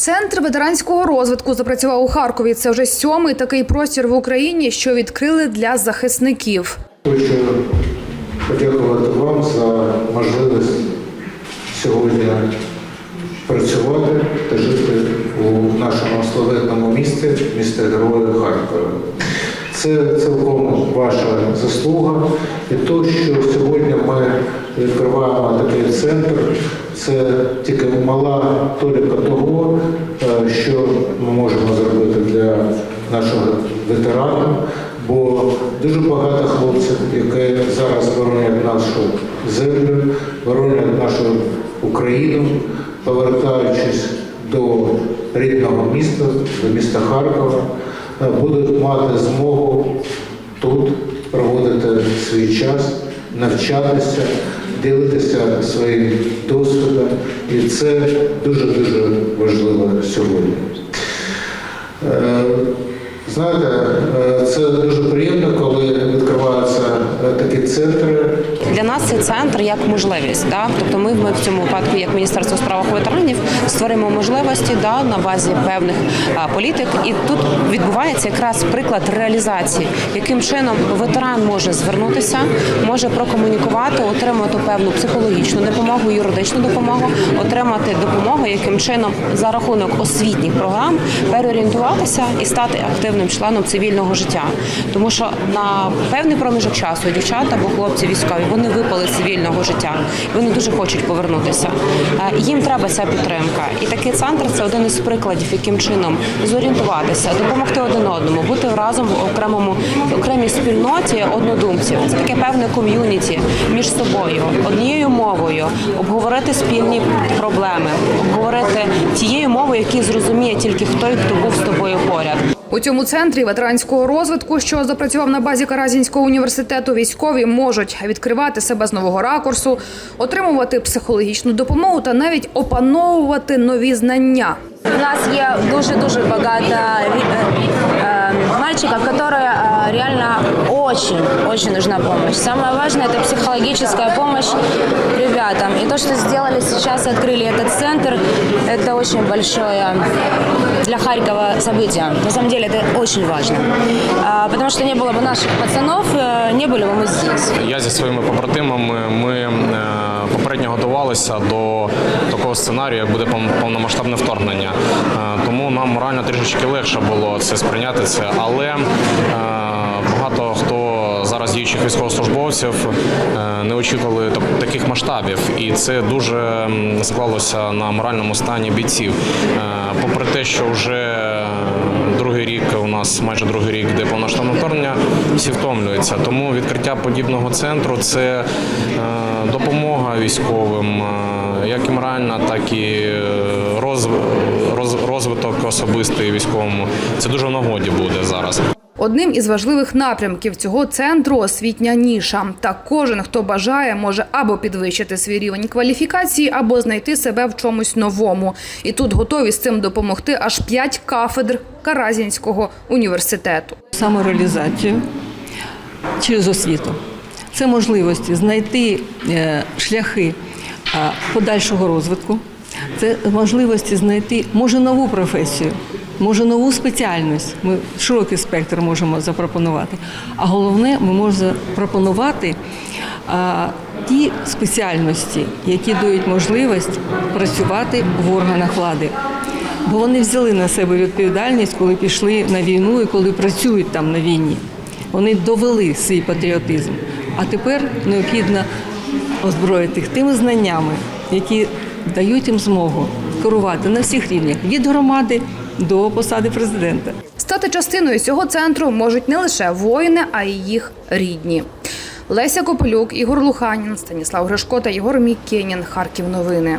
Центр ветеранського розвитку запрацював у Харкові. Це вже сьомий такий простір в Україні, що відкрили для захисників. Хочу подякувати вам за можливість сьогодні працювати та жити у нашому славетному місті, місті Героя Харкова. Це цілком ваша заслуга. І те, що сьогодні ми центр, це тільки мала толіка того, е, що ми можемо зробити для нашого ветерана. Бо дуже багато хлопців, які зараз боронять нашу землю, боронять нашу Україну, повертаючись до рідного міста, до міста Харкова, е, будуть мати змогу тут проводити свій час, навчатися, ділитися своїм досвідом. І це дуже-дуже важливо сьогодні. Е, Знаєте, е, це дуже приємно, коли відкриваються е, такі центри. Для нас цей центр як можливість. Да? Тобто ми, ми в цьому випадку, як Міністерство справах ветеранів, створимо можливості да, на базі певних а, політик. І тут відбувається якраз приклад реалізації, яким чином ветеран може звернутися, може прокомунікувати, отримати певну психологічну допомогу, юридичну допомогу, отримати допомогу, яким чином за рахунок освітніх програм переорієнтуватися і стати активним членом цивільного життя. Тому що на певний проміжок часу дівчата або хлопці військові вони випали з цивільного життя. Вони дуже хочуть повернутися. Е, Їм треба ця підтримка. І такий центр це один із прикладів, яким чином зорієнтуватися, допомогти один одному, бути разом в окремому окремій спільноті однодумців. Це таке певне ком'юніті між собою, однією мовою, обговорити спільні проблеми, обговорити тією мовою, які зрозуміє тільки той, хто був з тобою поряд. У цьому центрі ветеранського розвитку, що запрацював на базі Каразінського університету, військові можуть відкривати себе з нового ракурсу, отримувати психологічну допомогу та навіть опановувати нові знання. У нас є дуже-дуже багато ві- е, е, мальчиков, которые э, реально очень-очень нужна помощь. Самое важное – это психологическая помощь ребятам. И то, что сделали сейчас, открыли этот центр, это очень большое для Харькова событие. На самом деле это очень важно. А, Потому что не было бы наших пацанов, э, не были бы мы здесь. Я зі своїми побратимами ми е, попередньо готувалися до такого сценарію, як буде пов- повномасштабне вторгнення. Е, Тому нам морально трішечки легше було це сприйняти це, але е, багато хто зараз діючих військовослужбовців е, не очікували таких масштабів, і це дуже склалося на моральному стані бійців. Е, Попри те, що вже другий рік у нас майже другий рік, де повноштабне вторгнення, всі втомлюються. Тому відкриття подібного центру це е, допомога військовим, е, як і моральна, так і е, роз, роз, розвиток особистий військовому. Це дуже в нагоді буде зараз. Одним із важливих напрямків цього центру освітня ніша. Та кожен, хто бажає, може або підвищити свій рівень кваліфікації, або знайти себе в чомусь новому. І тут готові з цим допомогти аж п'ять кафедр Каразінського університету. самореалізацію через освіту. Це можливості знайти е, шляхи е, подальшого розвитку, це можливості знайти може нову професію, може нову спеціальність. Ми широкий спектр можемо запропонувати. А головне, ми можемо запропонувати е, ті спеціальності, які дають можливість працювати в органах влади. Бо вони взяли на себе відповідальність, коли пішли на війну і коли працюють там на війні. Вони довели свій патріотизм. А тепер необхідно озброїти їх тими знаннями, які дають їм змогу керувати на всіх рівнях від громади до посади президента. Стати частиною цього центру можуть не лише воїни, а й їх рідні. Леся Копилюк, Ігор Луханін, Станіслав Гришко та Єгор Мікенін. Харків новини.